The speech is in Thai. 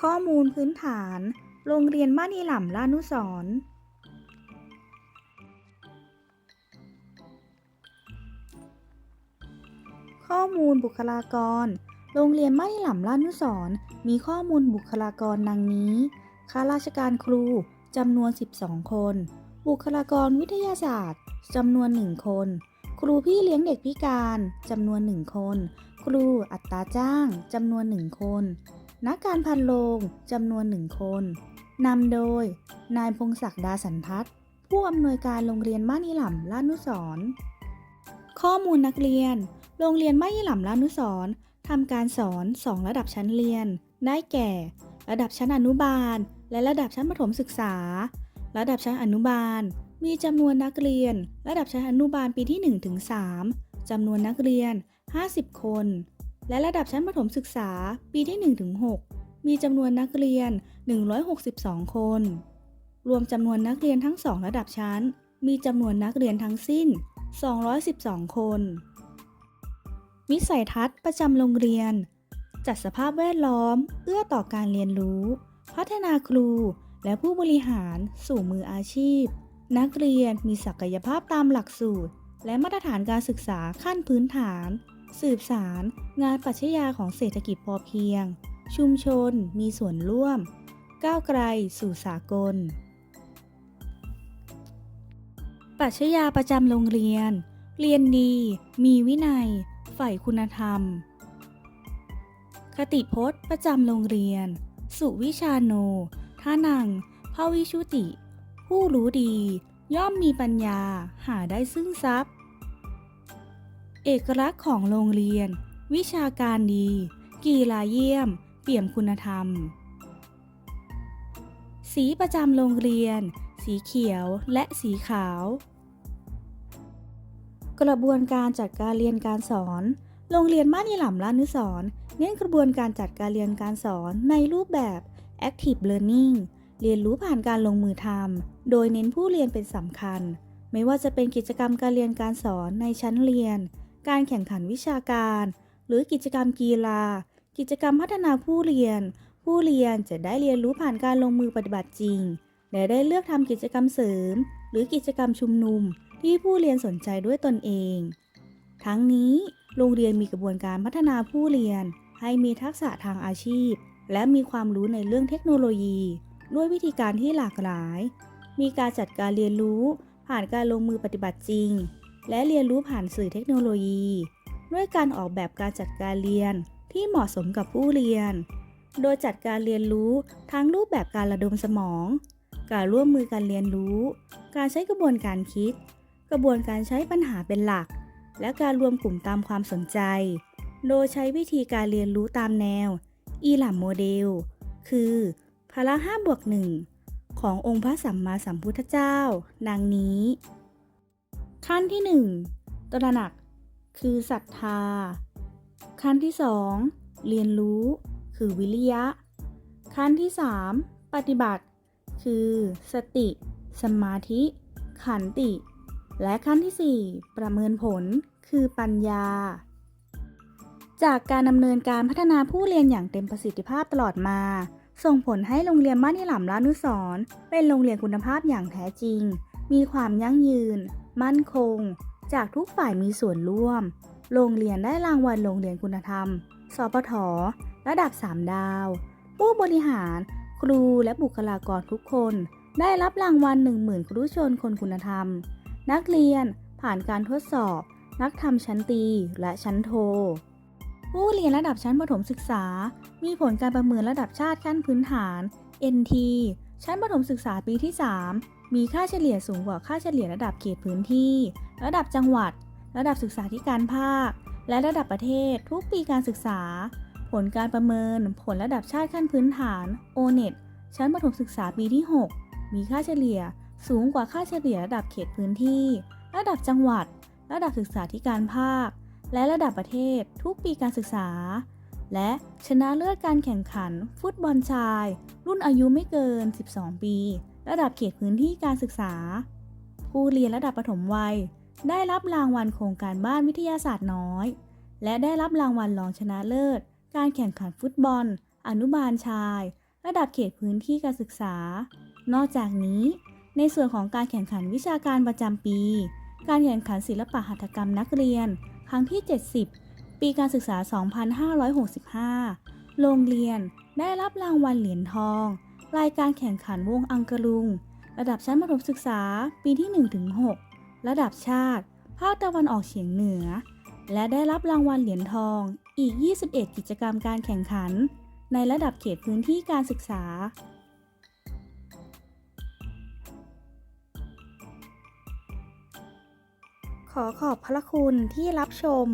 ข้อมูลพื้นฐาน โรงเรียนบ้านอีหล่ำลานุสรณ์ข้อมูลบุคลากร โรงเรียนบ้านอีหล่ำลานุสรณ์มีข้อมูลบุคลากรดังนี้ ข้าราชการครูจำนวน 12 คน บุคลากรวิทยาศาสตร์จำนวน 1 คน ครูพี่เลี้ยงเด็กพิการจำนวน 1 คน ครูอัตราจ้างจำนวน 1 คน นักการพันโรงจำนวน1คนนำโดย นายพงศักดาสันทัศน์ผู้อำนวยการโรงเรียนบ้านอีหล่ำลานุสรณ์ข้อมูลนักเรียน โรงเรียนบ้านอีหล่ำลานุสรณ์ทำการสอน 2 ระดับชั้นเรียน ได้แก่ ระดับชั้นอนุบาล และระดับชั้นประถมศึกษา ระดับชั้นอนุบาล มีจำนวนนักเรียน ระดับชั้นอนุบาลปีที่1ถึง3จำนวนนักเรียน 50 คน และระดับชั้นประถมศึกษาปีที่1ถึง6มีจำนวนนักเรียน 162 คน รวมจำนวนนักเรียนทั้ง2ระดับชั้น มีจำนวนนักเรียนทั้งสิ้น 212 คน วิสัยทัศน์ประจำโรงเรียน จัดสภาพแวดล้อม เอื้อต่อการเรียนรู้ พัฒนาครู และผู้บริหารสู่มืออาชีพ นักเรียนมีศักยภาพตามหลักสูตร และมาตรฐานการศึกษาขั้นพื้นฐาน สืบสารงานปรัชญาของเศรษฐกิจพอเพียง ชุมชนมีส่วนร่วม ก้าวไกลสู่สากล ปรัชญาประจำโรงเรียน เรียนดี มีวินัย ใฝ่คุณธรรม คติพจน์ประจำโรงเรียน สุวิชาโนท่านังภาวิชุติ ผู้รู้ดี ย่อมมีปัญญาหาได้ซึ่งทรัพย์ เอกลักษณ์ของโรงเรียน วิชาการดี กีฬาเยี่ยม เปี่ยมคุณธรรม สีประจำโรงเรียน สีเขียวและสีขาว กระบวนการจัดการเรียนการสอน โรงเรียนบ้านอีหลำลานุสรณ์เน้นกระบวนการจัดการเรียนการสอนในรูปแบบ active learning เรียนรู้ผ่านการลงมือทำโดยเน้นผู้เรียนเป็นสำคัญ ไม่ว่าจะเป็นกิจกรรมการเรียนการสอนในชั้นเรียน การแข่งขันวิชาการ หรือกิจกรรมกีฬา กิจกรรมพัฒนาผู้เรียน ผู้เรียนจะได้เรียนรู้ผ่านการลงมือปฏิบัติจริง และได้เลือกทำกิจกรรมเสริม หรือกิจกรรมชุมนุม ที่ผู้เรียนสนใจด้วยตนเอง ทั้งนี้โรงเรียนมีกระบวนการพัฒนาผู้เรียน ให้มีทักษะทางอาชีพ และมีความรู้ในเรื่องเทคโนโลยี ด้วยวิธีการที่หลากหลาย มีการจัดการเรียนรู้ผ่านการลงมือปฏิบัติจริง และเรียนรู้ผ่านสื่อเทคโนโลยี ด้วยการออกแบบการจัดการเรียนที่เหมาะสมกับผู้เรียน โดยจัดการเรียนรู้ทั้งรูปแบบการระดมสมอง การร่วมมือการเรียนรู้ การใช้กระบวนการคิด กระบวนการใช้ปัญหาเป็นหลัก และการรวมกลุ่มตามความสนใจ โดยใช้วิธีการเรียนรู้ตามแนว อีหลัมโมเดล คือพละ5บวก1ขององค์พระสัมมาสัมพุทธเจ้า ดังนี้ ขั้นที่ 1 ตระหนัก คือศรัทธา ขั้นที่ 2 เรียนรู้ คือวิริยะ ขั้นที่ 3 ปฏิบัติ คือ สติ สมาธิ ขันติ และขั้นที่ 4 ประเมินผล คือปัญญา จากการดำเนินการพัฒนาผู้เรียนอย่างเต็มประสิทธิภาพตลอดมา ส่งผลให้โรงเรียนบ้านนิหล่ำลานุสรเป็นโรงเรียนคุณภาพอย่างแท้จริง มีความยั่งยืน มั่นคง จากทุกฝ่ายมีส่วนร่วม โรงเรียนได้รางวัลโรงเรียนคุณธรรม สปท ระดับ 3 ดาว ผู้บริหาร ครูและบุคลากรทุกคน ได้รับรางวัล10,000ครูชนคนคุณธรรม นักเรียนผ่านการทดสอบ นักทำชั้นตีและชั้นโท ผู้เรียนระดับชั้นประถมศึกษา มีผลการประเมินระดับชาติขั้นพื้นฐาน NT ชั้นประถมศึกษาปีที่ 3 มีค่าเฉลี่ยสูงกว่าค่าเฉลี่ยระดับเขตพื้นที่ ระดับจังหวัด ระดับศึกษาธิการภาค และระดับประเทศ ทุกปีการศึกษา ผลการประเมิน ผลระดับชาติขั้นพื้นฐาน O-NET ชั้นประถมศึกษาปีที่ 6 มีค่าเฉลี่ยสูงกว่าค่าเฉลี่ยระดับเขตพื้นที่ ระดับจังหวัด ระดับศึกษาธิการภาค และระดับประเทศ ทุกปีการศึกษา และชนะเลิศการแข่งขันฟุตบอลชาย รุ่นอายุไม่เกิน 12 ปี ระดับเขตพื้นที่การศึกษา ผู้เรียนระดับประถมวัย ได้รับรางวัลโครงการบ้านวิทยาศาสตร์น้อย และได้รับรางวัลรองชนะเลิศ การแข่งขันฟุตบอล อนุบาลชาย ระดับเขตพื้นที่การศึกษา นอกจากนี้ ในส่วนของการแข่งขันวิชาการประจำปี การแข่งขันศิลปะหัตถกรรมนักเรียน ครั้งที่ 70 ปีการศึกษา 2565 โรงเรียนได้รับรางวัลเหรียญทอง รายการแข่งขันวงอังกะลุง ระดับชั้นประถมศึกษาปีที่ 1-6 ระดับชาติ ภาคตะวันออกเฉียงเหนือ และได้รับรางวัลเหรียญทองอีก 21 กิจกรรมการแข่งขัน ในระดับเขตพื้นที่การศึกษาขอขอบพระคุณที่รับชม